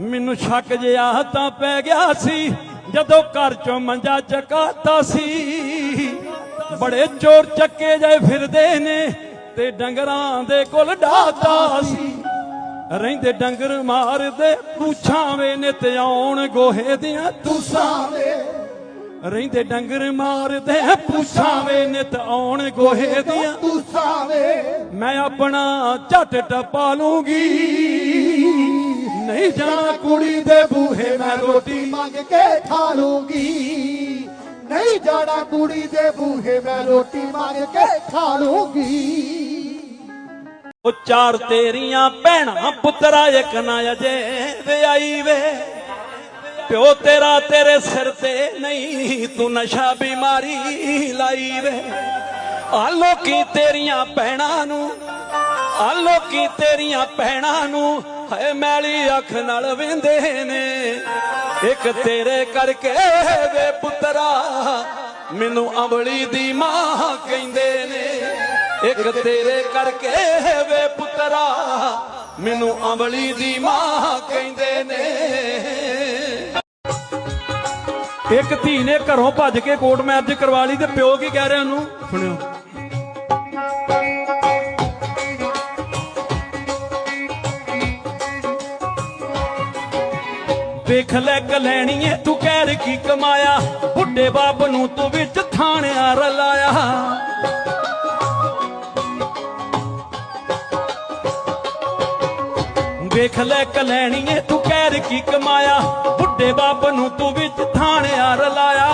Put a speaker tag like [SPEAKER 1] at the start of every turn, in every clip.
[SPEAKER 1] ਮੈਨੂੰ ਸ਼ੱਕ ਜਿਆ ਤਾਂ ਪੈ ਗਿਆ ਸੀ, ਜਦੋਂ ਘਰ ਚੋਂ ਮੰਜਾ ਚਕਾਤਾ ਸੀ। ਬੜੇ ਚੋਰ ਚੱਕੇ ਜਾਏ ਫਿਰਦੇ ਨੇ ਤੇ ਡੰਗਰਾਂ ਦੇ ਕੋਲ ਡਾਤਾ ਸੀ। ਰਹਿੰਦੇ ਡੰਗਰ ਮਾਰਦੇ ਪੁੱਛਾਂ ਵੇ ਨਿਤ ਆਉਣ ਗੋਹੇ ਦੀਆਂ ਤੁਸਾਂ ਵੇ ਰਹਿੰਦੇ ਡੰਗਰ ਮਾਰਦੇ ਪੁੱਛਾਂ ਵੇ ਨਿਤ ਆਉਣ ਗੋਹੇ ਦੀਆਂ
[SPEAKER 2] ਤੂੰ ਸਾਵੇ
[SPEAKER 1] ਮੈਂ ਆਪਣਾ ਝੱਟ ਟਪਾ ਲੂੰਗੀ। ਨਹੀਂ ਜਾਣਾ ਕੁੜੀ ਦੇ ਬੂਹੇ ਮੈਂ ਰੋਟੀ
[SPEAKER 2] ਮੰਗ ਕੇ ਖਾ ਲੂੰਗੀ। ਨਹੀਂ ਜਾਣਾ ਕੁੜੀ ਦੇ ਬੂਹੇ ਮੈਂ ਰੋਟੀ ਮੰਗ ਕੇ ਖਾ ਲੂੰਗੀ।
[SPEAKER 1] ਉਹ ਚਾਰ ਤੇਰੀਆਂ ਭੈਣਾਂ, ਪੁੱਤਰਾ ਇੱਕ ਨਾ ਅਜੇ ਵਿਆਈ ਵੇ। ਪਿਓ ਤੇਰਾ ਤੇਰੇ ਸਿਰ ਤੇ ਨਹੀਂ, ਤੂੰ ਨਸ਼ਾ ਬਿਮਾਰੀ ਲਾਈ ਵੇ। ਆ ਲੋਕੀ ਤੇਰੀਆਂ ਭੈਣਾਂ ਨੂੰ, ਆ ਲੋਕੀ ਤੇਰੀਆਂ ਭੈਣਾਂ ਨੂੰ ਹਏ ਮੈਲੀ ਅੱਖ ਨਾਲ ਵੇਂਦੇ ਨੇ। ਇੱਕ ਤੇਰੇ ਕਰਕੇ ਵੇ ਪੁੱਤਰਾ, ਮੈਨੂੰ ਅੰਬਲੀ ਦੀ ਮਾਂ ਕਹਿੰਦੇ ਨੇ। ਇੱਕ ਤੇਰੇ ਕਰਕੇ ਵੇ ਪੁੱਤਰਾ, ਮੈਨੂੰ ਅੰਬਲੀ ਦੀ ਮਾਂ ਕਹਿੰਦੇ ਨੇ। ਇੱਕ ਧੀ ਨੇ ਘਰੋਂ ਭੱਜ ਕੇ ਕੋਰਟ ਮੈਰਿਜ ਕਰਵਾ ਲਈ ਤੇ ਪਿਓ ਕੀ ਕਹਿ ਰਿਹਾ ਉਹਨੂੰ? ਸੁਣਿਓ। ਵੇਖ ਲੈ ਕਲੈਣੀਏ, ਤੂੰ ਕਹਿਰ ਕੀ ਕਮਾਇਆ? ਬੁੱਢੇ ਬਾਪ ਨੂੰ ਤੂੰ ਵਿੱਚ ਥਾਣਿਆ ਰਲਾਇਆ। ਵੇਖ ਲੈ ਕਲੈਣੀਏ, ਤੂੰ ਕਹਿਰ ਕੀ ਕਮਾਇਆ? ਬੁੱਢੇ ਬਾਪ ਨੂੰ ਤੂੰ ਵਿੱਚ ਥਾਣਿਆ ਰਲਾਇਆ।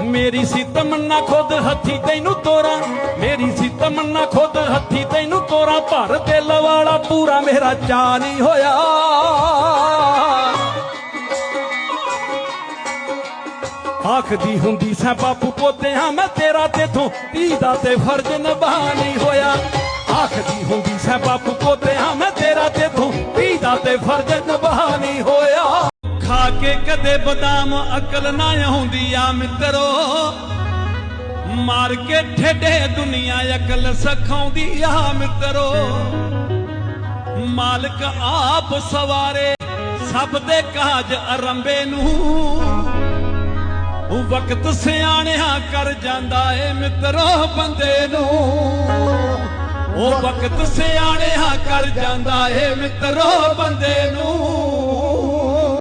[SPEAKER 1] ਮੇਰੀ ਸੀ ਤਮੰਨਾ ਖੁਦ ਹੱਥੀ ਤੈਨੂੰ ਤੋਰਾਂ। ਮੇਰੀ ਸੀ ਤਮੰਨਾ ਖੁਦ ਹੱਥੀ ਤੈਨੂੰ ਤੋਰਾਂ। ਭਰ ਦਿਲ ਵਾਲਾ ਪੂਰਾ ਮੇਰਾ ਚਾ ਨਹੀਂ ਹੋਇਆ। ਆਖਦੀ ਹੁੰਦੀ ਸੈ, ਬਾਪੂ ਪੋਤਿਆਂ, ਮੈਂ ਤੇਰਾ ਤੇਥੋਂ ਧੀ ਦਾ ਤੇ ਫਰਜ਼ ਨਿਭਾ ਨਹੀਂ ਹੋਇਆ। ਆਖਦੀ ਹੁੰਦੀ ਸੈ, ਬਾਪੂ ਪੋਤਿਆਂ, ਮੈਂ ਤੇਰਾ ਤੇਥੋਂ ਧੀ ਦਾ ਤੇ ਫਰਜ਼ ਨਿਭਾ ਨਹੀਂ ਹੋਇਆ। ਖਾ ਕੇ ਕਦੇ ਬਦਾਮ ਅਕਲ ਨਾ ਆਉਂਦੀ ਆ ਮਿੱਤਰੋ। ਮਾਰ ਕੇ ਠੇਡੇ ਦੁਨੀਆ ਅਕਲ ਸਖਾਉਂਦੀ ਆ ਮਿੱਤਰੋ। ਮਾਲਕ ਆਪ ਸਵਾਰੇ, ਸਭ ਦੇ ਕਾਜ ਅਰੰਬੇ ਨੂੰ। ਵਕਤ ਸਿਆਣਿਆ ਕਰ ਜਾਂਦਾ ਏ ਮਿੱਤਰੋ ਬੰਦੇ ਨੂੰ। ਉਹ ਵਕਤ ਸਿਆਣਿਆ ਕਰ ਜਾਂਦਾ ਏ ਮਿੱਤਰੋ ਬੰਦੇ ਨੂੰ।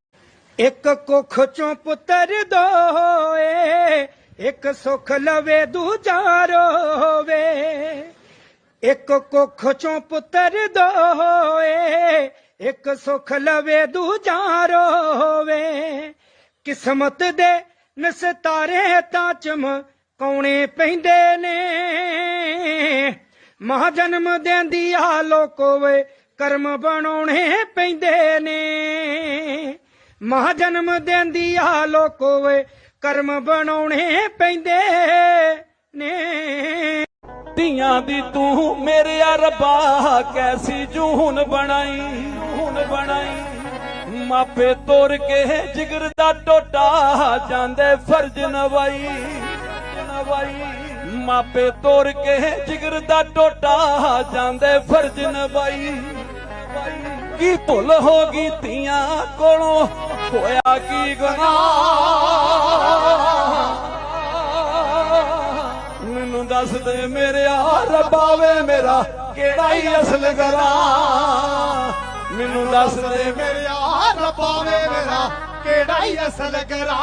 [SPEAKER 3] ਇੱਕ ਕੁੱਖ ਚੋਂ ਪੁੱਤਰ ਦੋਏ, ਇੱਕ ਸੁਖ ਲਵੇ ਦੂਜਾ ਰੋਵੇ। ਇੱਕ ਕੁੱਖ ਚੋਂ ਪੁੱਤਰ ਦੋਏ, ਇੱਕ ਸੁਖ ਲਵੇ ਦੂਜਾ ਰੋਵੇ। ਕਿਸਮਤ ਦੇ ਨਸਤਾਰੇ ਤਾਂ ਚਮਕਾਉਣੇ ਪੈਂਦੇ ਨੇ। ਮਹਾ ਜਨਮ ਦੇਂਦੀ ਆ ਲੋਕੋ ਵੇ ਕਰਮ ਬਣਾਉਣੇ ਪੈਂਦੇ ਨੇ। ਮਹਾ ਜਨਮ ਦੇਂਦੀ ਆ ਲੋਕੋ ਵੇ ਕਰਮ ਬਣਾਉਣੇ ਪੈਂਦੇ ਨੇ।
[SPEAKER 1] ਧੀਆਂ ਦੀ ਤੂੰ ਮੇਰੇ ਰੱਬਾ ਕੈਸੀ ਜੂਨ ਬਣਾਈ ਜੂਨ ਬਣਾਈ। ਮਾਪੇ ਤੋਰ ਕੇ ਜਿਗਰ ਦਾ ਟੋਟਾ ਜਾਂਦੇ ਫਰਜ਼ ਨਵਾਈ ਨਵਾਈ। ਮਾਪੇ ਤੋਰ ਕੇ ਜਿਗਰ ਦਾ ਟੋਟਾ ਜਾਂਦੇ ਫਰਜ਼ ਨਵਾਈ। ਕੀ ਭੁੱਲ ਹੋ ਗਈ ਧੀਆਂ ਕੋਲੋਂ? ਹੋਇਆ ਕੀ ਗੁਨਾਹ? ਮੈਨੂੰ ਦੱਸ ਦੇ ਮੇਰਿਆ ਰੱਬਾ ਵੇ ਮੇਰਾ ਕਿਹੜਾ ਹੀ ਅਸਲ ਗਰਾ ਮੈਨੂੰ ਦੱਸ ਦੇ ਮੇਰੇ
[SPEAKER 2] पावे वे कहिड़ा ई असल करा